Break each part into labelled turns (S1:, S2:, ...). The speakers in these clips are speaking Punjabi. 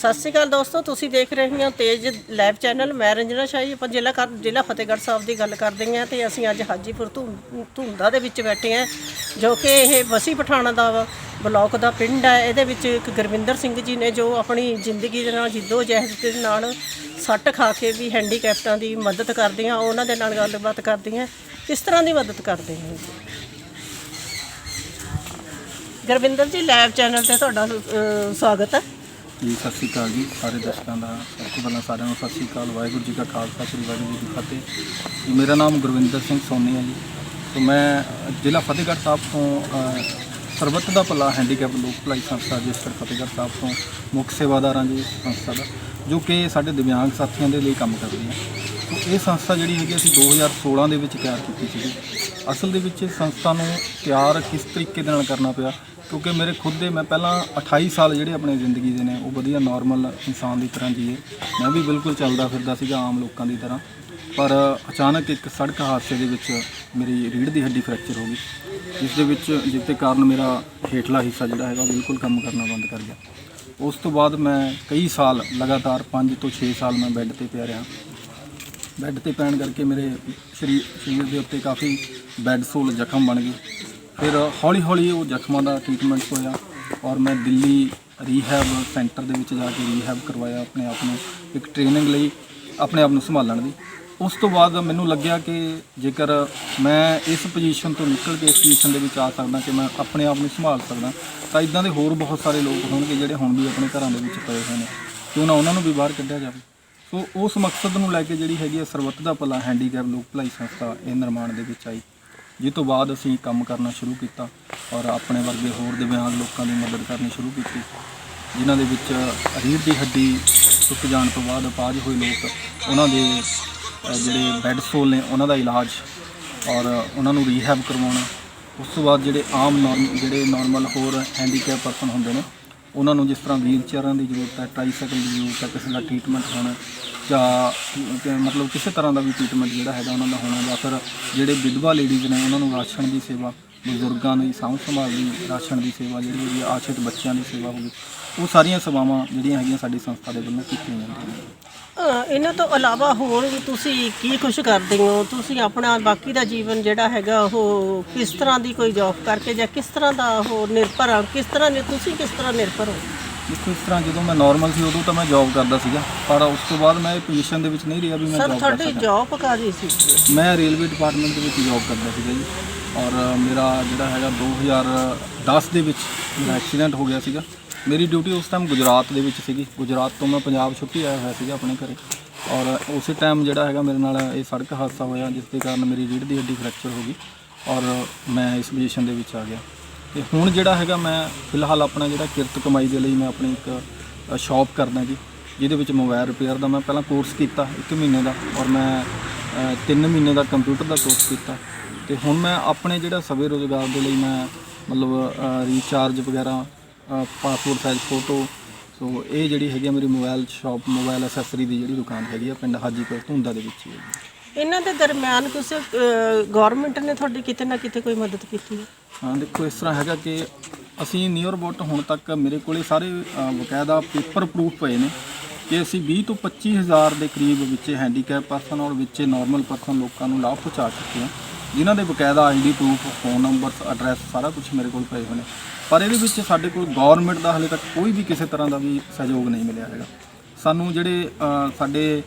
S1: ਸਤਿ ਸ਼੍ਰੀ ਅਕਾਲ ਦੋਸਤੋ ਤੁਸੀਂ ਦੇਖ ਰਹੇ ਹੋ ਤੇਜ ਲਾਈਵ ਚੈਨਲ। ਮੈਂ ਰੰਜਨਾ ਸ਼ਾਹੀ ਆਪਾਂ ਜ਼ਿਲ੍ਹਾ ਕਰ ਜ਼ਿਲ੍ਹਾ ਫਤਿਹਗੜ੍ਹ ਸਾਹਿਬ ਦੀ ਗੱਲ ਕਰਦੇ ਹਾਂ ਤੇ ਅਸੀਂ ਅੱਜ ਹਾਜੀਪੁਰ ਧੂੰ- ਧੂੰਦਾ ਦੇ ਵਿੱਚ ਬੈਠੇ ਹਾਂ ਜੋ ਕਿ ਇਹ ਵਸੀ ਪਠਾਣਾ ਦਾ ਵਾ, ਬਲਾਕ ਦਾ ਪਿੰਡ ਹੈ। ਇਹਦੇ ਵਿੱਚ ਇੱਕ ਗੁਰਵਿੰਦਰ ਸਿੰਘ ਜੀ ਨੇ ਜੋ ਆਪਣੀ ਜ਼ਿੰਦਗੀ ਦੇ ਨਾਲ ਜਿੱਦੋ ਜਹਿਦ ਦੇ ਨਾਲ ਸੱਟ ਖਾ ਕੇ ਵੀ ਹੈਂਡੀਕੈਪਟਾਂ ਦੀ ਮਦਦ ਕਰਦੇ ਆ ਉਹਨਾਂ ਦੇ ਨਾਲ ਗੱਲਬਾਤ ਕਰਦੇ ਆ ਕਿਸ ਤਰ੍ਹਾਂ ਦੀ ਮਦਦ ਕਰਦੇ ਆ ਗੁਰਵਿੰਦਰ ਜੀ ਲਾਈਵ ਚੈਨਲ ਤੇ ਤੁਹਾਡਾ ਸਵਾਗਤ ਹੈ।
S2: ਜੀ ਸਤਿ ਸ਼੍ਰੀ ਅਕਾਲ ਜੀ ਸਾਰੇ ਦਰਸ਼ਕਾਂ ਦਾ ਸਭ ਤੋਂ ਪਹਿਲਾਂ ਸਾਰਿਆਂ ਨੂੰ ਸਤਿ ਸ਼੍ਰੀ ਅਕਾਲ। ਵਾਹਿਗੁਰੂ ਜੀ ਕਾ ਖਾਲਸਾ ਸ੍ਰੀ ਵਾਹਿਗੁਰੂ ਜੀ ਕੀ ਫਤਿਹ। ਜੀ, ਮੇਰਾ ਨਾਮ ਗੁਰਵਿੰਦਰ ਸਿੰਘ ਸੋਨੀ ਹੈ ਜੀ। ਤੋਂ ਮੈਂ ਜ਼ਿਲ੍ਹਾ ਫਤਿਹਗੜ੍ਹ ਸਾਹਿਬ ਤੋਂ ਅ, ਸਰਬੱਤ ਦਾ ਭਲਾ ਹੈਂਡੀਕੈਪ ਲੋਕ ਭਲਾਈ ਸੰਸਥਾ ਰਜਿਸਟਰ ਫਤਿਹਗੜ੍ਹ ਸਾਹਿਬ ਤੋਂ ਮੁੱਖ ਸੇਵਾਦਾਰਾਂ ਜੀ ਸੰਸਥਾ ਦਾ ਜੋ ਕਿ ਸਾਡੇ ਦਿਵਿਆਂਗ ਸਾਥੀਆਂ ਦੇ ਲਈ ਕੰਮ ਕਰਦੀ ਹੈ। ਤੋਂ ਇਹ ਸੰਸਥਾ ਜਿਹੜੀ ਹੈਗੀ ਅਸੀਂ 2016 ਦੇ ਵਿੱਚ ਤਿਆਰ ਕੀਤੀ ਸੀਗੀ। ਅਸਲ ਦੇ ਵਿੱਚ ਇਸ ਸੰਸਥਾ ਨੂੰ ਤਿਆਰ ਕਿਸ ਤਰੀਕੇ ਦੇ ਨਾਲ ਕਰਨਾ ਪਿਆ ਕਿਉਂਕਿ ਮੇਰੇ ਖੁਦ ਦੇ ਮੈਂ ਪਹਿਲਾਂ 28 ਸਾਲ ਜਿਹੜੇ ਆਪਣੇ ਜ਼ਿੰਦਗੀ ਦੇ ਨੇ, ਉਹ ਵਧੀਆ ਨਾਰਮਲ ਇਨਸਾਨ ਦੀ ਤਰ੍ਹਾਂ ਜੀਏ। ਮੈਂ ਵੀ ਬਿਲਕੁਲ ਚੱਲਦਾ ਫਿਰਦਾ ਸੀਗਾ ਆਮ ਲੋਕਾਂ ਦੀ ਤਰ੍ਹਾਂ। ਪਰ ਅਚਾਨਕ ਇੱਕ ਸੜਕ ਹਾਦਸੇ ਦੇ ਵਿੱਚ ਮੇਰੀ ਰੀੜ੍ਹ ਦੀ ਹੱਡੀ ਫ੍ਰੈਕਚਰ ਹੋ ਗਈ। ਜਿਸ ਦੇ ਵਿੱਚ, ਜਿਸ ਦੇ ਕਾਰਨ ਮੇਰਾ ਹੇਠਲਾ ਹਿੱਸਾ ਜਿਹੜਾ ਹੈਗਾ ਉਹ ਬਿਲਕੁਲ ਕੰਮ ਕਰਨਾ ਬੰਦ ਕਰ ਗਿਆ। ਉਸ ਤੋਂ ਬਾਅਦ ਮੈਂ ਕਈ ਸਾਲ, ਲਗਾਤਾਰ 5 ਤੋਂ 6 ਸਾਲ ਮੈਂ ਬੈੱਡ ਤੇ ਪਿਆ ਰਿਹਾ। ਬੈੱਡ ਤੇ ਪੈਣ ਕਰਕੇ ਮੇਰੇ ਸਰੀਰ ਸਰੀਰ ਦੇ ਉੱਤੇ ਕਾਫੀ ਬੈੱਡ ਸੋਲ ਜ਼ਖਮ ਬਣ ਗਏ। ਫਿਰ ਹੌਲੀ ਹੌਲੀ ਉਹ ਜ਼ਖਮਾਂ ਦਾ ਟ੍ਰੀਟਮੈਂਟ ਹੋਇਆ ਔਰ ਮੈਂ ਦਿੱਲੀ ਰੀਹੈਬ ਸੈਂਟਰ ਦੇ ਵਿੱਚ ਜਾ ਕੇ ਰੀਹੈਬ ਕਰਵਾਇਆ ਆਪਣੇ ਆਪ ਨੂੰ, ਇੱਕ ਟ੍ਰੇਨਿੰਗ ਲਈ ਆਪਣੇ ਆਪ ਨੂੰ ਸੰਭਾਲਣ ਦੀ। ਉਸ ਤੋਂ ਬਾਅਦ ਮੈਨੂੰ ਲੱਗਿਆ ਕਿ ਜੇਕਰ ਮੈਂ ਇਸ ਪੋਜੀਸ਼ਨ ਤੋਂ ਨਿਕਲ ਕੇ ਇਸ ਪੋਜੀਸ਼ਨ ਦੇ ਵਿੱਚ ਆ ਸਕਦਾ ਕਿ ਮੈਂ ਆਪਣੇ ਆਪ ਨੂੰ ਸੰਭਾਲ ਸਕਦਾ, ਤਾਂ ਇਦਾਂ ਦੇ ਹੋਰ ਬਹੁਤ ਸਾਰੇ ਲੋਕ ਹੋਣਗੇ ਜਿਹੜੇ ਹੁਣ ਵੀ ਆਪਣੇ ਘਰਾਂ ਦੇ ਵਿੱਚ ਪਏ ਹੋਏ ਨੇ। ਕਿਉਂ ਨਾ ਉਹਨਾਂ ਨੂੰ ਵੀ ਬਾਹਰ ਕੱਢਿਆ ਜਾਵੇ। ਸੋ ਉਸ ਮਕਸਦ ਨੂੰ ਲੈ ਕੇ ਜਿਹੜੀ ਹੈਗੀ ਹੈ ਸਰਬੱਤ ਦਾ ਭਲਾ ਹੈਂਡੀਕੈਪ ਲੋਕ ਭਲਾਈ ਸੰਸਥਾ ਇਹ ਨਿਰਮਾਣ ਦੇ ਵਿੱਚ ਆਈ। ਜਿਸ ਤੋਂ ਬਾਅਦ ਅਸੀਂ ਕੰਮ ਕਰਨਾ ਸ਼ੁਰੂ ਕੀਤਾ ਔਰ ਆਪਣੇ ਵਰਗੇ ਹੋਰ ਦਿਵਿਆਂਗ ਲੋਕਾਂ ਦੀ ਮਦਦ ਕਰਨੀ ਸ਼ੁਰੂ ਕੀਤੀ, ਜਿਨ੍ਹਾਂ ਦੇ ਵਿੱਚ ਰੀੜ ਦੀ ਹੱਡੀ ਟੁੱਟ ਜਾਣ ਤੋਂ ਬਾਅਦ ਅਪਾਹਜ ਹੋਏ ਲੋਕ, ਉਹਨਾਂ ਦੇ ਜਿਹੜੇ ਬੈੱਡ ਸੋਲ ਨੇ, ਉਹਨਾਂ ਦਾ ਇਲਾਜ ਔਰ ਉਹਨਾਂ ਨੂੰ ਰੀਹੈਬ ਕਰਵਾਉਣਾ, ਉਸ ਤੋਂ ਬਾਅਦ ਜਿਹੜੇ ਆਮ ਨਾਰਮ ਜਿਹੜੇ ਨਾਰਮਲ ਹੋਰ ਹੈਂਡੀਕੈਪ ਪਰਸਨ ਹੁੰਦੇ ਨੇ, ਉਹਨਾਂ ਨੂੰ ਜਿਸ ਤਰ੍ਹਾਂ ਵੀਲ ਚੇਅਰਾਂ ਦੀ ਜ਼ਰੂਰਤ ਹੈ ਟ੍ਰਾਈਸਾਈਕਲ ਦੀ ਜ਼ਰੂਰਤ ਹੈ, ਕਿਸੇ ਦਾ ਟ੍ਰੀਟਮੈਂਟ ਹੋਣਾ ਜਾਂ ਕਿ ਮਤਲਬ ਕਿਸੇ ਤਰ੍ਹਾਂ ਦਾ ਵੀ ਟ੍ਰੀਟਮੈਂਟ ਜਿਹੜਾ ਹੈਗਾ ਉਹਨਾਂ ਦਾ ਹੋਣਾ ਜਾਂ ਫਿਰ ਜਿਹੜੇ ਵਿਧਵਾ ਲੇਡੀਜ਼ ਨੇ ਉਹਨਾਂ ਨੂੰ ਰਾਸ਼ਨ ਦੀ ਸੇਵਾ ਬਜ਼ੁਰਗਾਂ ਦੀ ਸਾਂਭ ਸੰਭਾਲ ਦੀ ਰਾਸ਼ਨ ਦੀ ਸੇਵਾ ਜਿਹੜੀ ਹੈਗੀ ਹੈ, ਆਸ਼ਰਿਤ ਬੱਚਿਆਂ ਦੀ ਸੇਵਾ ਹੋ ਗਈ ਉਹ ਸਾਰੀਆਂ ਸੇਵਾਵਾਂ ਜਿਹੜੀਆਂ ਹੈਗੀਆਂ ਸਾਡੀ ਸੰਸਥਾ ਦੇ ਵੱਲੋਂ ਕੀਤੀਆਂ ਜਾਂਦੀਆਂ ਨੇ।
S1: ਅ, ਇਹਨਾਂ ਤੋਂ ਇਲਾਵਾ ਹੋਰ ਵੀ ਤੁਸੀਂ ਕੀ ਕੁਝ ਕਰਦੇ ਹੋ? ਤੁਸੀਂ ਆਪਣਾ ਬਾਕੀ ਦਾ ਜੀਵਨ ਜਿਹੜਾ ਹੈਗਾ ਉਹ ਕਿਸ ਤਰ੍ਹਾਂ ਦੀ ਕੋਈ ਜੌਬ ਕਰਕੇ ਜਾਂ ਕਿਸ ਤਰ੍ਹਾਂ ਦਾ ਉਹ ਨਿਰਭਰ ਆ? ਕਿਸ ਤਰ੍ਹਾਂ ਨੇ ਤੁਸੀਂ ਕਿਸ ਤਰ੍ਹਾਂ ਨਿਰਭਰ ਹੋ?
S2: ਦੇਖੋ ਇਸ ਤਰ੍ਹਾਂ ਜਦੋਂ ਮੈਂ ਨਾਰਮਲ ਸੀ ਉਦੋਂ ਤਾਂ ਮੈਂ ਜੌਬ ਕਰਦਾ ਸੀਗਾ ਪਰ ਉਸ ਤੋਂ ਬਾਅਦ ਮੈਂ ਇਹ ਪੋਜੀਸ਼ਨ ਦੇ ਵਿੱਚ ਨਹੀਂ ਰਿਹਾ ਵੀ ਮੈਂ
S1: ਸਰ
S2: ਜੌਬ ਕਰ
S1: ਤੁਹਾਡੀ
S2: ਸਕਾਂ।
S1: ਜੌਬ ਕਾਦੀ ਸੀ?
S2: ਮੈਂ ਰੇਲਵੇ ਡਿਪਾਰਟਮੈਂਟ ਦੇ ਵਿੱਚ ਜੌਬ ਕਰਦਾ ਸੀਗਾ ਜੀ ਔਰ ਮੇਰਾ ਜਿਹੜਾ ਹੈਗਾ 2010 ਦੇ ਵਿੱਚ ਮੇਰਾ ਐਕਸੀਡੈਂਟ ਹੋ ਗਿਆ ਸੀਗਾ। ਮੇਰੀ ਡਿਊਟੀ ਉਸ ਟਾਈਮ ਗੁਜਰਾਤ ਦੇ ਵਿੱਚ ਸੀਗੀ। ਗੁਜਰਾਤ ਤੋਂ ਮੈਂ ਪੰਜਾਬ ਛੁੱਟੀ ਆਇਆ ਹੋਇਆ ਸੀਗਾ ਆਪਣੇ ਘਰੇ। ਔਰ ਉਸੇ ਟਾਈਮ ਜਿਹੜਾ ਹੈਗਾ ਮੇਰੇ ਨਾਲ ਇਹ ਸੜਕ ਹਾਦਸਾ ਹੋਇਆ ਜਿਸ ਦੇ ਕਾਰਨ ਮੇਰੀ ਰੀੜ੍ਹ ਦੀ ਹੱਡੀ ਫ੍ਰੈਕਚਰ ਹੋ ਗਈ ਔਰ ਮੈਂ ਇਸ ਪੋਜੀਸ਼ਨ ਦੇ ਵਿੱਚ ਆ ਗਿਆ। ਤੇ ਹੁਣ ਜਿਹੜਾ ਹੈਗਾ ਮੈਂ ਫਿਲਹਾਲ ਆਪਣਾ ਜਿਹੜਾ ਕਿਰਤ ਕਮਾਈ ਦੇ ਲਈ ਮੈਂ ਆਪਣੀ ਇੱਕ ਸ਼ਾਪ ਕਰਦਾ ਜੀ, ਜਿਹਦੇ ਵਿੱਚ ਮੋਬਾਈਲ ਰਿਪੇਅਰ ਦਾ ਮੈਂ ਪਹਿਲਾਂ ਕੋਰਸ ਕੀਤਾ 1 ਮਹੀਨੇ ਦਾ ਔਰ ਮੈਂ 3 ਮਹੀਨੇ ਦਾ ਕੰਪਿਊਟਰ ਦਾ ਕੋਰਸ ਕੀਤਾ। ਤੇ ਹੁਣ ਮੈਂ ਆਪਣੇ ਜਿਹੜਾ ਸਵੇ ਰੋਜ਼ਗਾਰ ਦੇ ਲਈ ਮੈਂ ਮਤਲਬ ਰੀਚਾਰਜ ਵਗੈਰਾ ਪਾਸਪੋਰਟ ਸਾਈਜ਼ ਫੋਟੋ ਸੋ ਇਹ ਜਿਹੜੀ ਹੈਗੀ ਆ ਮੇਰੀ ਮੋਬਾਈਲ ਸ਼ਾਪ ਮੋਬਾਈਲ ਐਸੈਸਰੀ ਦੀ ਜਿਹੜੀ ਦੁਕਾਨ ਹੈਗੀ ਆ ਪਿੰਡ ਹਾਜੀਪੁਰ ਧੁੰਦਾ ਦੇ ਵਿੱਚ ਹੀ ਹੈ
S1: ਇਹਨਾਂ ਦੇ ਦਰਮਿਆਨ ਕੁਝ ਗਵਰਨਮੈਂਟ ਨੇ ਤੁਹਾਡੀ ਕਿਤੇ ਨਾ ਕਿਤੇ ਕੋਈ ਮਦਦ ਕੀਤੀ ਹੈ?
S2: ਹਾਂ ਦੇਖੋ ਇਸ ਤਰ੍ਹਾਂ ਹੈਗਾ ਕਿ ਅਸੀਂ ਨੀਅਰ ਅਬਾਊਟ ਹੁਣ ਤੱਕ ਮੇਰੇ ਕੋਲੇ ਸਾਰੇ ਅ, ਬਕਾਇਦਾ ਪੇਪਰ ਪ੍ਰੂਫ ਪਏ ਨੇ ਕਿ ਅਸੀਂ 20 ਤੋਂ 25 ਹਜ਼ਾਰ ਦੇ ਕਰੀਬ ਵਿੱਚ ਹੈਂਡੀਕੈਪ ਪਰਸਨ ਔਰ ਵਿੱਚ ਨਾਰਮਲ ਪਰਸਨ ਲੋਕਾਂ ਨੂੰ ਲਾਭ ਪਹੁੰਚਾ ਚੁੱਕੇ ਹਾਂ। ਜਿਨ੍ਹਾਂ ਦੇ ਬਕਾਇਦਾ ID proof phone number address ਸਾਰਾ ਕੁਝ ਮੇਰੇ ਕੋਲ ਪਏ ਹੋਏ ਨੇ ਪਰ ਇਹਦੇ ਵਿੱਚ ਸਾਡੇ ਕੋਲ ਗਵਰਨਮੈਂਟ ਦਾ ਹਲੇ ਤੱਕ ਕੋਈ ਵੀ ਕਿਸੇ ਤਰ੍ਹਾਂ ਦਾ ਵੀ ਸਹਿਯੋਗ ਨਹੀਂ ਮਿਲਿਆ ਹੈਗਾ। ਸਾਨੂੰ ਜਿਹੜੇ ਅ, ਸਾਡੇ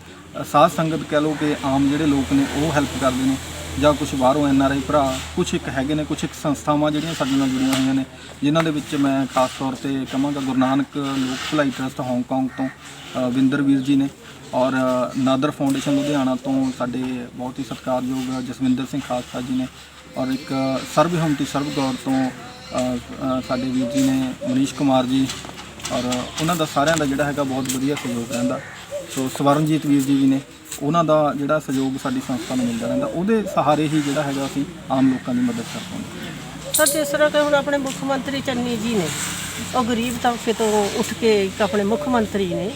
S2: ਸਾਧ ਸੰਗਤ ਕਹਿ ਲਓ ਕਿ ਆਮ ਜਿਹੜੇ ਲੋਕ ਨੇ ਉਹ ਹੈਲਪ ਕਰਦੇ ਨੇ। ਜਾਂ ਕੁਝ ਬਾਹਰੋਂ ਐਨ ਆਰ ਆਈ ਭਰਾ ਕੁਝ ਇੱਕ ਹੈਗੇ ਨੇ ਕੁਝ ਇੱਕ ਸੰਸਥਾਵਾਂ ਜਿਹੜੀਆਂ ਸਾਡੇ ਨਾਲ ਜੁੜੀਆਂ ਹੋਈਆਂ ਨੇ ਜਿਨ੍ਹਾਂ ਦੇ ਵਿੱਚ ਮੈਂ ਖਾਸ ਤੌਰ ਤੇ ਕਹਾਂਗਾ ਗੁਰੂ ਨਾਨਕ ਲੋਕ ਭਲਾਈ ਟਰਸਟ ਹਾਂਗਕਾਂਗ ਤੋਂ ਵਿੰਦਰ ਵੀਰ ਜੀ ਨੇ। ਔਰ ਨਾਦਰ ਫਾਊਂਡੇਸ਼ਨ ਲੁਧਿਆਣਾ ਤੋਂ ਸਾਡੇ ਬਹੁਤ ਹੀ ਸਤਿਕਾਰਯੋਗ ਜਸਵਿੰਦਰ ਸਿੰਘ ਖਾਲਸਾ ਜੀ ਨੇ। ਔਰ ਇੱਕ ਸਰਬਹਿਮਤੀ ਸਰਬਗੌਰ ਤੋਂ ਅ, ਅ, ਸਾਡੇ ਵੀਰ ਜੀ ਨੇ ਮਨੀਸ਼ ਕੁਮਾਰ ਜੀ। ਔਰ ਉਹਨਾਂ ਦਾ ਸਾਰਿਆਂ ਦਾ ਜਿਹੜਾ ਹੈਗਾ ਬਹੁਤ ਵਧੀਆ ਸਹਿਯੋਗ ਰਹਿੰਦਾ। ਸੋ ਸਵਰਨਜੀਤ ਵੀਰ ਜੀ ਵੀ ਨੇ ਉਹਨਾਂ ਦਾ ਜਿਹੜਾ ਸਹਿਯੋਗ ਸਾਡੀ ਸੰਸਥਾ ਨੂੰ ਮਿਲਦਾ ਰਹਿੰਦਾ। ਉਹਦੇ ਸਹਾਰੇ ਹੀ ਜਿਹੜਾ ਹੈਗਾ ਅਸੀਂ ਆਮ ਲੋਕਾਂ ਦੀ ਮਦਦ ਕਰ ਪਾਉਂਦੇ
S1: ਸਰ, ਜਿਸ ਤਰ੍ਹਾਂ ਕਿ ਹੁਣ ਆਪਣੇ ਮੁੱਖ ਮੰਤਰੀ ਚੰਨੀ ਜੀ ਨੇ, ਉਹ ਗਰੀਬ ਤਬਕੇ ਤੋਂ ਉੱਠ ਕੇ ਇੱਕ ਆਪਣੇ ਮੁੱਖ ਮੰਤਰੀ ਨੇ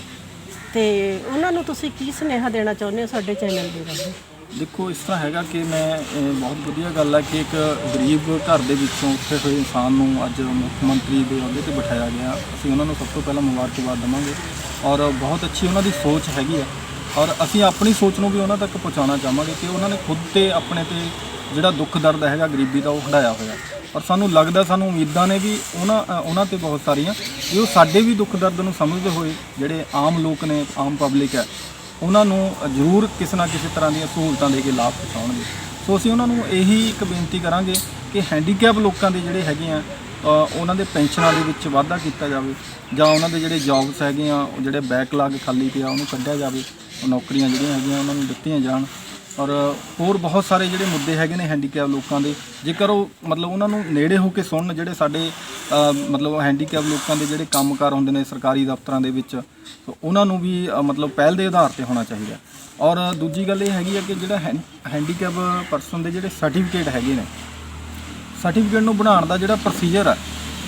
S1: ਤੇ ਉਹਨਾਂ ਨੂੰ ਤੁਸੀਂ ਕੀ ਸੁਨੇਹਾ ਦੇਣਾ ਚਾਹੁੰਦੇ ਹੋ ਸਾਡੇ ਚੈਨਲ ਦੇ ਰਾਹੀਂ?
S2: ਦੇਖੋ ਇਸ ਤਰ੍ਹਾਂ ਹੈਗਾ ਕਿ ਮੈਂ ਇਹ ਬਹੁਤ ਵਧੀਆ ਗੱਲ ਹੈ ਕਿ ਇੱਕ ਗਰੀਬ ਘਰ ਦੇ ਵਿੱਚੋਂ ਉੱਠੇ ਹੋਏ ਇਨਸਾਨ ਨੂੰ ਅੱਜ ਮੁੱਖ ਮੰਤਰੀ ਦੇ ਅਹੁਦੇ ਤੇ ਬਿਠਾਇਆ ਗਿਆ। ਅਸੀਂ ਉਹਨਾਂ ਨੂੰ ਸਭ ਤੋਂ ਪਹਿਲਾਂ ਮੁਬਾਰਕਬਾਦ ਦਵਾਂਗੇ ਔਰ ਬਹੁਤ ਅੱਛੀ ਉਹਨਾਂ ਦੀ ਸੋਚ ਹੈਗੀ ਹੈ ਔਰ ਅਸੀਂ ਆਪਣੀ ਸੋਚ ਨੂੰ ਵੀ ਉਹਨਾਂ ਤੱਕ ਪਹੁੰਚਾਉਣਾ ਚਾਹਾਂਗੇ ਕਿ ਉਹਨਾਂ ਨੇ ਖੁਦ ਤੇ ਆਪਣੇ ਤੇ ਜਿਹੜਾ ਦੁੱਖ ਦਰਦ ਹੈਗਾ ਗਰੀਬੀ ਦਾ ਉਹ ਹਟਾਇਆ ਹੋਇਆ। ਔਰ ਸਾਨੂੰ ਲੱਗਦਾ ਸਾਨੂੰ ਉਮੀਦਾਂ ਨੇ ਵੀ ਉਹਨਾਂ ਅ, ਉਹਨਾਂ ਤੇ ਬਹੁਤ ਸਾਰੀਆਂ ਵੀ ਉਹ ਸਾਡੇ ਵੀ ਦੁੱਖ ਦਰਦ ਨੂੰ ਸਮਝਦੇ ਹੋਏ ਜਿਹੜੇ ਆਮ ਲੋਕ ਨੇ ਆਮ ਪਬਲਿਕ ਹੈ ਉਹਨਾਂ ਨੂੰ ਜ਼ਰੂਰ ਕਿਸੇ ਨਾ ਕਿਸੇ ਤਰ੍ਹਾਂ ਦੀਆਂ ਸਹੂਲਤਾਂ ਦੇ ਕੇ ਲਾਭ ਪਹੁੰਚਾਉਣਗੇ। ਸੋ ਅਸੀਂ ਉਹਨਾਂ ਨੂੰ ਇਹੀ ਇੱਕ ਬੇਨਤੀ ਕਰਾਂਗੇ ਕਿ ਹੈਂਡੀਕੈਪ ਲੋਕਾਂ ਦੇ ਜਿਹੜੇ ਹੈਗੇ ਆ ਉਹਨਾਂ ਦੇ ਪੈਨਸ਼ਨਾਂ ਦੇ ਵਿੱਚ ਵਾਧਾ ਕੀਤਾ ਜਾਵੇ ਜਾਂ ਉਹਨਾਂ ਦੇ ਜਿਹੜੇ ਜੌਬਸ ਹੈਗੇ ਆ ਜਿਹੜੇ ਬੈਕਲਾਗ ਖਾਲੀ ਪਿਆ, ਉਹਨੂੰ ਕੱਢਿਆ ਜਾਵੇ ਨੌਕਰੀਆਂ ਜਿਹੜੀਆਂ ਹੈਗੀਆਂ ਉਹਨਾਂ ਨੂੰ ਦਿੱਤੀਆਂ ਜਾਣ। ਔਰ ਹੋਰ ਬਹੁਤ ਸਾਰੇ ਜਿਹੜੇ ਮੁੱਦੇ ਹੈਗੇ ਨੇ ਹੈਂਡੀਕੈਪ ਲੋਕਾਂ ਦੇ। ਜੇਕਰ ਉਹ ਮਤਲਬ ਉਹਨਾਂ ਨੂੰ ਨੇੜੇ ਹੋ ਕੇ ਸੁਣਨ ਜਿਹੜੇ ਸਾਡੇ ਅ, ਮਤਲਬ ਹੈਂਡੀਕੈਪ ਲੋਕਾਂ ਦੇ ਜਿਹੜੇ ਕੰਮਕਾਰ ਹੁੰਦੇ ਨੇ ਸਰਕਾਰੀ ਦਫ਼ਤਰਾਂ ਦੇ ਵਿੱਚ ਸੋ ਉਹਨਾਂ ਨੂੰ ਵੀ ਅ, ਮਤਲਬ ਪਹਿਲ ਦੇ ਆਧਾਰ ਤੇ ਹੋਣਾ ਚਾਹੀਦਾ। ਔਰ ਦੂਜੀ ਗੱਲ ਇਹ ਹੈਗੀ ਹੈ ਕਿ ਜਿਹੜਾ ਹੈਂਡੀਕੈਪ ਪਰਸਨ ਦੇ ਜਿਹੜੇ ਸਰਟੀਫਿਕੇਟ ਹੈਗੇ ਨੇ ਸਰਟੀਫਿਕੇਟ ਨੂੰ ਬਣਾਉਣ ਦਾ ਜਿਹੜਾ ਪ੍ਰੋਸੀਜਰ ਹੈ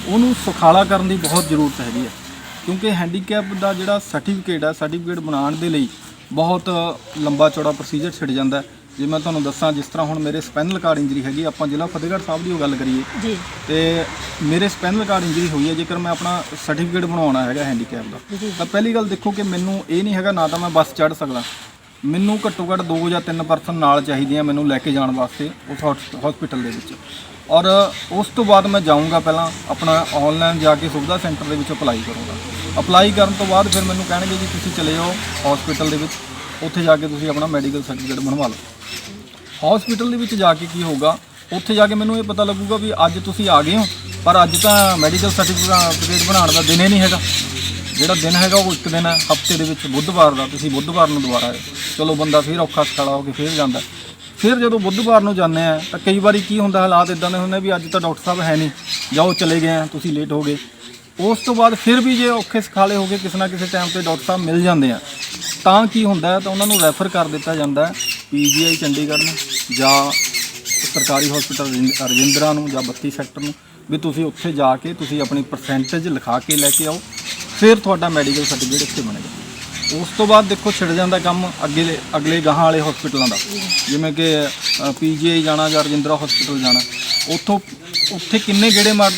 S2: ਉਹਨੂੰ ਸੁਖਾਲਾ ਕਰਨ ਦੀ ਬਹੁਤ ਜ਼ਰੂਰਤ ਹੈਗੀ ਹੈ ਕਿਉਂਕਿ ਹੈਂਡੀਕੈਪ ਦਾ ਜਿਹੜਾ ਸਰਟੀਫਿਕੇਟ ਹੈ ਸਰਟੀਫਿਕੇਟ ਬਣਾਉਣ ਦੇ ਲਈ ਬਹੁਤ ਲੰਬਾ ਚੌੜਾ ਪ੍ਰੋਸੀਜਰ ਛਿੜ ਜਾਂਦਾ ਜੇ ਮੈਂ ਤੁਹਾਨੂੰ ਦੱਸਾਂ ਜਿਸ ਤਰ੍ਹਾਂ ਹੁਣ ਮੇਰੇ ਸਪੈਨਲ ਕਾਰਡ ਇੰਜਰੀ ਹੈਗੀ ਆਪਾਂ ਜ਼ਿਲ੍ਹਾ ਫਤਿਹਗੜ੍ਹ ਸਾਹਿਬ ਦੀ ਉਹ ਗੱਲ ਕਰੀਏ।
S1: ਜੀ।
S2: ਤੇ ਮੇਰੇ ਸਪੈਨਲ ਕਾਰਡ ਇੰਜਰੀ ਹੋਈ ਹੈ ਜੇਕਰ ਮੈਂ ਆਪਣਾ ਸਰਟੀਫਿਕੇਟ ਬਣਾਉਣਾ ਹੈਗਾ ਹੈਂਡੀਕੈਪ ਦਾ। ਤਾਂ ਪਹਿਲੀ ਗੱਲ ਦੇਖੋ ਕਿ ਮੈਨੂੰ ਇਹ ਨਹੀਂ ਹੈਗਾ ਨਾ ਤਾਂ ਮੈਂ ਬੱਸ ਚੜ੍ਹ ਸਕਦਾ। ਮੈਨੂੰ ਘੱਟੋ ਘੱਟ 2 ਜਾਂ 3 ਪਰਸਨ ਨਾਲ ਚਾਹੀਦੀਆਂ ਮੈਨੂੰ ਲੈ ਕੇ ਜਾਣ ਵਾਸਤੇ ਉਸ ਹਸਪੀਟਲ ਦੇ ਵਿੱਚ। ਔਰ ਉਸ ਤੋਂ ਬਾਅਦ ਮੈਂ ਜਾਊਂਗਾ ਪਹਿਲਾਂ ਆਪਣਾ ਆਨਲਾਈਨ ਜਾ ਕੇ ਸੁਵਿਧਾ ਸੈਂਟਰ ਦੇ ਵਿੱਚ ਅਪਲਾਈ ਕਰੂੰਗਾ। ਅਪਲਾਈ ਕਰਨ ਤੋਂ ਬਾਅਦ ਫਿਰ ਮੈਨੂੰ ਕਹਿਣਗੇ ਜੀ, ਤੁਸੀਂ ਚਲੇ ਜਾਓ ਹਸਪੀਟਲ ਦੇ ਵਿੱਚ, ਉੱਥੇ ਜਾ ਕੇ ਤੁਸੀਂ ਆਪਣਾ ਮੈਡੀਕਲ ਸਰਟੀਫਿਕੇਟ ਬਣਵਾ ਲਓ। ਹਸਪੀਟਲ ਦੇ ਵਿੱਚ ਜਾ ਕੇ ਕੀ ਹੋਊਗਾ, ਉੱਥੇ ਜਾ ਕੇ ਮੈਨੂੰ ਇਹ ਪਤਾ ਲੱਗੂਗਾ ਵੀ ਅੱਜ ਤੁਸੀਂ ਆ ਗਏ ਹੋ, ਪਰ ਅੱਜ ਤਾਂ ਮੈਡੀਕਲ ਸਰਟੀਫਿਕੇਟ ਬਣਾਉਣ ਦਾ ਦਿਨ ਹੀ ਨਹੀਂ ਹੈਗਾ। ਜਿਹੜਾ ਦਿਨ ਹੈਗਾ ਉਹ ਇੱਕ ਦਿਨ ਹੈ, ਹਫ਼ਤੇ ਦੇ ਵਿੱਚ ਬੁੱਧਵਾਰ ਦਾ, ਤੁਸੀਂ ਬੁੱਧਵਾਰ ਨੂੰ ਦੁਬਾਰਾ ਆਏ ਚਲੋ ਬੰਦਾ ਫਿਰ ਔਖਾ ਸਖਾਲਾ ਹੋ ਕੇ ਫਿਰ ਜਾਂਦਾ। ਫਿਰ ਜਦੋਂ ਬੁੱਧਵਾਰ ਨੂੰ ਜਾਂਦੇ ਆ ਤਾਂ ਕਈ ਵਾਰੀ ਕੀ ਹੁੰਦਾ, ਹਾਲਾਤ ਇਦਾਂ ਦੇ ਹੁੰਦੇ ਵੀ ਅੱਜ ਤਾਂ ਡਾਕਟਰ ਸਾਹਿਬ ਹੈ ਨਹੀਂ, ਜਾਓ ਚਲੇ ਗਏ ਆ ਤੁਸੀਂ ਲੇਟ ਹੋ ਗਏ। ਉਸ ਤੋਂ ਬਾਅਦ ਫਿਰ ਵੀ ਜੇ ਔਖੇ ਸਖਾਲੇ ਹੋ ਕੇ ਕਿਸੇ ਨਾ ਕਿਸੇ ਟਾਈਮ ਤੇ ਡਾਕਟਰ ਸਾਹਿਬ ਮਿਲ ਜਾਂਦੇ ਆ, ਤਾਂ ਕੀ ਹੁੰਦਾ ਤਾਂ ਉਹਨਾਂ ਨੂੰ ਰੈਫਰ ਕਰ ਦਿੱਤਾ ਜਾਂਦਾ ਹੈ ਪੀਜੀਆਈ ਚੰਡੀਗੜ੍ਹ ਨੂੰ ਜਾਂ ਸਰਕਾਰੀ ਹਸਪੀਟਲ ਰਜਿੰਦਰਾ ਨੂੰ ਜਾਂ 32 ਸੈਕਟਰ ਨੂੰ, ਵੀ ਤੁਸੀਂ ਉੱਥੇ ਜਾ ਕੇ ਤੁਸੀਂ ਆਪਣੀ ਪਰਸੈਂਟੇਜ ਲਿਖਾ ਕੇ ਲੈ ਕੇ ਆਓ। ਫਿਰ ਤੁਹਾਡਾ ਮੈਡੀਕਲ ਸਰਟੀਫਿਕੇਟ ਇੱਥੇ ਬਣੇਗਾ। ਉਸ ਤੋਂ ਬਾਅਦ ਦੇਖੋ ਛਿੜ ਜਾਂਦਾ ਕੰਮ ਅੱਗੇ ਅਗਲੇ ਗਾਹਾਂ ਵਾਲੇ ਹਸਪੀਟਲਾਂ ਦਾ। ਜਿਵੇਂ ਕਿ ਪੀਜੀਆਈ ਜਾਣਾ ਜਾਂ ਰਜਿੰਦਰਾ ਹਸਪੀਟਲ ਜਾਣਾ। ਉੱਥੋਂ ਉੱਥੇ ਕਿੰਨੇ ਗੇੜੇ ਮਾਰ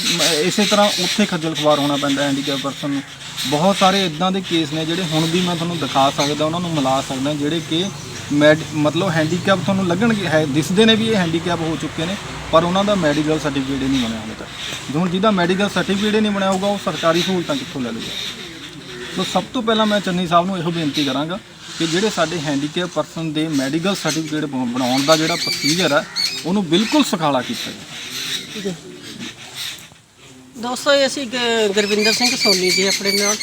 S2: ਇਸੇ ਤਰ੍ਹਾਂ ਉੱਥੇ ਖੱਜਲ ਖਵਾਰ ਹੋਣਾ ਪੈਂਦਾ ਹੈਂਡੀਕੈਪ ਪਰਸਨ ਨੂੰ। ਬਹੁਤ ਸਾਰੇ ਇਦਾਂ ਦੇ ਕੇਸ ਨੇ ਜਿਹੜੇ ਹੁਣ ਵੀ ਮੈਂ ਤੁਹਾਨੂੰ ਦਿਖਾ ਸਕਦਾ, ਉਹਨਾਂ ਨੂੰ ਮਿਲਾ ਸਕਦਾ, ਜਿਹੜੇ ਕਿ ਮੈਡ ਮਤਲਬ ਹੈਂਡੀਕੈਪ ਤੁਹਾਨੂੰ ਲੱਗਣਗੇ, ਹੈ, ਦਿਸਦੇ ਨੇ ਵੀ ਇਹ ਹੈਂਡੀਕੈਪ ਹੋ ਚੁੱਕੇ ਨੇ, ਪਰ ਉਹਨਾਂ ਦਾ ਮੈਡੀਕਲ ਸਰਟੀਫਿਕੇਟ ਹੀ ਨਹੀਂ ਬਣਿਆ ਹਾਲੇ ਤੱਕ। ਹੁਣ ਜਿਹਦਾ ਮੈਡੀਕਲ ਸਰਟੀਫਿਕੇਟ ਹੀ ਨਹੀਂ ਬਣਿਆ ਹੋਊਗਾ, ਉਹ ਸਰਕਾਰੀ ਸਹੂਲਤਾਂ ਕਿੱਥੋਂ ਲੈ ਲਊਗਾ? ਸੋ ਸਭ ਤੋਂ ਪਹਿਲਾਂ ਮੈਂ ਚੰਨੀ ਸਾਹਿਬ ਨੂੰ ਇਹੋ ਬੇਨਤੀ ਕਰਾਂਗਾ ਕਿ ਜਿਹੜੇ ਸਾਡੇ ਹੈਂਡੀਕੈਪ ਪਰਸਨ ਦੇ ਮੈਡੀਕਲ ਸਰਟੀਫਿਕੇਟ ਬਣਾਉਣ ਦਾ ਜਿਹੜਾ ਪ੍ਰੋਸੀਜਰ ਹੈ, ਉਹਨੂੰ ਬਿਲਕੁਲ ਸੁਖਾਲਾ ਕੀਤਾ ਜਾਵੇ।
S1: ਜੀ। ਦੋਸਤੋ, ਇਹ ਅਸੀਂ ਗੁਰਵਿੰਦਰ ਸਿੰਘ ਸੋਨੀ ਜੀ ਆਪਣੇ ਨਾਲ।